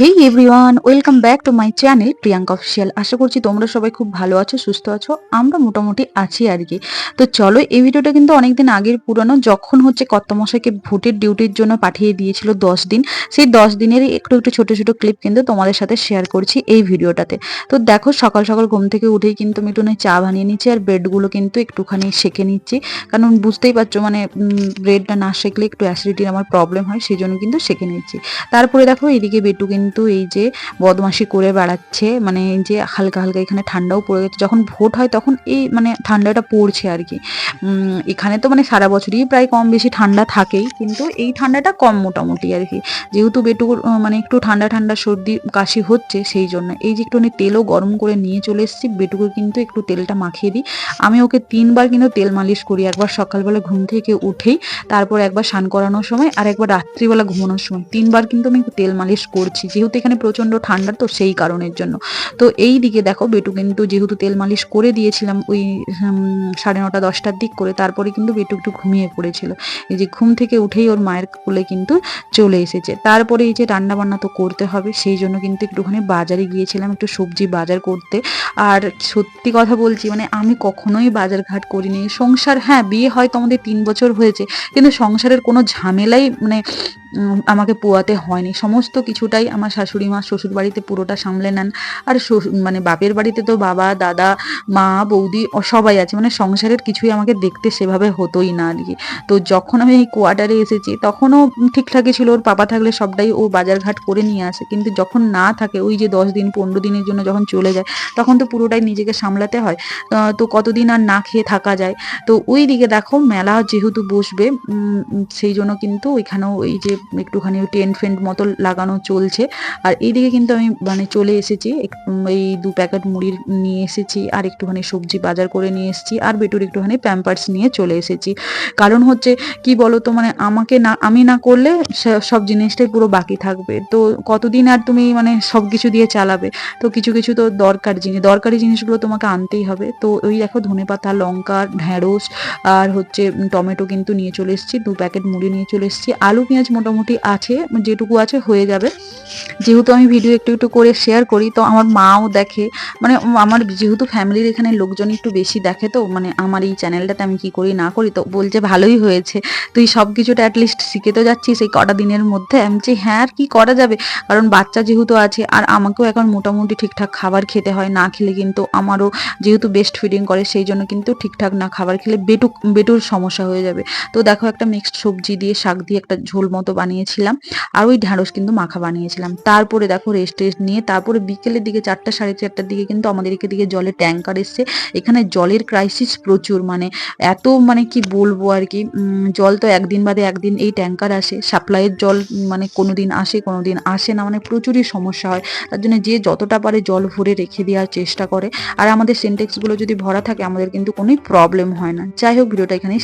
Hey everyone welcome back to my channel Priyanka official আশা করছি তোমরা সবাই খুব ভালো আছো, সুস্থ আছো, আমরা মোটামুটি আছি আর কি। তো চলো, এই ভিডিওটা কিন্তু অনেকদিন আগের পুরনো, যখন হচ্ছে কর্তামশাইকে ভোটের ডিউটির জন্য পাঠিয়ে দিয়েছিল দশ দিন, সেই দশ দিনেরই একটু একটু ছোট ছোট ক্লিপ কিন্তু তোমাদের সাথে শেয়ার করছি এই ভিডিওটাতে। তো দেখো, সকাল সকাল ঘুম থেকে উঠেই কিন্তু আমি একটু চা বানিয়ে নিচ্ছি আর ব্রেডগুলো কিন্তু একটুখানি সেকে নিচ্ছি। কারণ বুঝতেই পারছ মানে ব্রেডটা না শেখলে একটু অ্যাসিডিটির আমার প্রবলেম হয় সেই জন্য কিন্তু সেকে নিচ্ছি। তারপরে দেখো, এদিকে বেটু কিন্তু এই যে বদমাশি করে বেড়াচ্ছে মানে এই যে হালকা হালকা এখানে ঠান্ডাও পড়ে গেছে, যখন ভোট হয় তখন এই মানে ঠান্ডাটা পড়ছে আর কি। এখানে তো মানে সারা বছরই প্রায় কম বেশি ঠান্ডা থাকেই, কিন্তু এই ঠান্ডাটা কম মোটামুটি আর কি। যেহেতু বেটুকুর মানে একটু ঠান্ডা ঠান্ডা সর্দি কাশি হচ্ছে সেই জন্য। এই যে একটুখানি তেলও গরম করে নিয়ে চলে এসেছি, বেটুকে কিন্তু একটু তেলটা মাখিয়ে দিই। আমি ওকে তিনবার কিন্তু তেল মালিশ করি, একবার সকালবেলা ঘুম থেকে উঠেই, তারপর একবার স্নান করানোর সময়, আর একবার রাত্রিবেলা ঘুমানোর সময়। তিনবার কিন্তু আমি তেল মালিশ করছি। যেহেতু এখানে প্রচণ্ড ঠান্ডা তো সেই কারণের জন্য। তো এই দিকে দেখো, বেটু কিন্তু যেহেতু তেল মালিশ করে দিয়েছিলাম ওই সাড়ে নটা, দশটার দিক করে, তারপরে কিন্তু বেটু একটু ঘুমিয়ে পড়েছিল। এই যে ঘুম থেকে উঠেই ওর মায়ের কোলে কিন্তু চলে এসেছে। তারপরে এই যে রান্না বান্না তো করতে হবে, সেই জন্য কিন্তু একটুখানি বাজারে গিয়েছিলাম একটু সবজি বাজার করতে। আর সত্যি কথা বলছি মানে আমি কখনোই বাজার ঘাট করিনি। সংসার হ্যাঁ বিয়ে হয়তো আমাদের তিন বছর হয়েছে, কিন্তু সংসারের কোনো ঝামেলাই মানে আমাকে পোয়াতে হয়নি। সমস্ত কিছুটাই আমার শাশুড়ি মা শ্বশুর বাড়িতে পুরোটা সামলে নেন। আর মানে বাপের বাড়িতে তো বাবা, দাদা, মা, বৌদি সবাই আছে। মানে সংসারের কিছুই আমাকে দেখতে সেভাবে হতোই না আর কি। তো যখন আমি এই কোয়ার্টারে এসেছি, তখনও ঠিকঠাকই ছিল। ওর পাপা থাকলে সবটাই ও বাজারঘাট করে নিয়ে আসে। কিন্তু যখন না থাকে, ওই যে দশ দিন, পনেরো দিনের জন্য যখন চলে যায়, তখন তো পুরোটাই নিজেকে সামলাতে হয়। তো কতদিন আর না খেয়ে থাকা যায়। তো ওই দিকে দেখো, মেলা যেহেতু বসবে সেই জন্য কিন্তু ওইখানেও ওই যে একটুখানি টেন্ট ফেন্ট মতো লাগানো চলছে। আর এইদিকে কিন্তু আমি মানে চলে এসেছি এই দু প্যাকেট মুড়ির নিয়ে এসেছি আর একটুখানি সবজি বাজার করে নিয়ে এসেছি আর বেটুর একটুখানি প্যাম্পার্স নিয়ে চলে এসেছি। কারণ হচ্ছে, কি বলো তো মানে আমাকে না, আমি না করলে সব জিনিসটাই পুরো বাকি থাকবে। তো কতদিন আর তুমি মানে সব কিছু দিয়ে চালাবে? তো কিছু কিছু তো দরকার জিনিস, দরকারি জিনিসগুলো তোমাকে আনতেই হবে। তো ওই দেখো ধনে পাতা লঙ্কা, ঢ্যাঁড়স আর হচ্ছে টমেটো কিন্তু নিয়ে চলে এসেছি, দু প্যাকেট মুড়ি নিয়ে চলে এসেছি। আলু, পেঁয়াজ মোটামুটি আছে যেটুকু আছে হয়ে যাবে। যেহেতু আমি ভিডিও একটু একটু করে শেয়ার করি, তো আমার মাও দেখে। মানে আমার যেহেতু ফ্যামিলির এখানে লোকজন একটু বেশি দেখে তো মানে আমার এই চ্যানেলটাতে আমি কি করি, না করি, তো বলছে ভালোই হয়েছে। তুই সব কিছুটা অ্যাটলিস্ট শিখে তো যাচ্ছিস এই কটা দিনের মধ্যে। আমি যে হ্যাঁ আর কি করা যাবে? কারণ বাচ্চা যেহেতু আছে, আর আমাকেও এখন মোটামুটি ঠিকঠাক খাবার খেতে হয়, না খেলে কিন্তু আমারও যেহেতু বেস্ট ফিডিং করে, সেই জন্য কিন্তু ঠিকঠাক না খাবার খেলে বেটু বেটুর সমস্যা হয়ে যাবে। তো দেখো একটা মিক্সড সবজি দিয়ে শাক দিয়ে একটা ঝোল মতো বানিয়েছিলাম, আর ওই ঢ্যাঁড়স কিন্তু মাখা বানিয়েছিলাম। তারপরে দেখো রেস্ট টেস্ট নিয়ে তারপরে বিকেলের দিকে চারটা, সাড়ে চারটার দিকে কিন্তু আমাদের এখান দিকে জলের ট্যাঙ্কার এসছে। এখানে জলের ক্রাইসিস প্রচুর মানে এত মানে কি বলব আর কি জল তো একদিন বাদে একদিন এই ট্যাঙ্কার আসে। সাপ্লাইয়ের জল মানে কোনো দিন আসে কোনো দিন আসে না মানে প্রচুরই সমস্যা হয়। তার জন্য যে যতটা পারে জল ভরে রেখে দেওয়ার চেষ্টা করে। আর আমাদের সিনটেক্সগুলো যদি ভরা থাকে, আমাদের কিন্তু কোনোই প্রবলেম হয় না। যাই হোক, ভিডিওটা এখানেই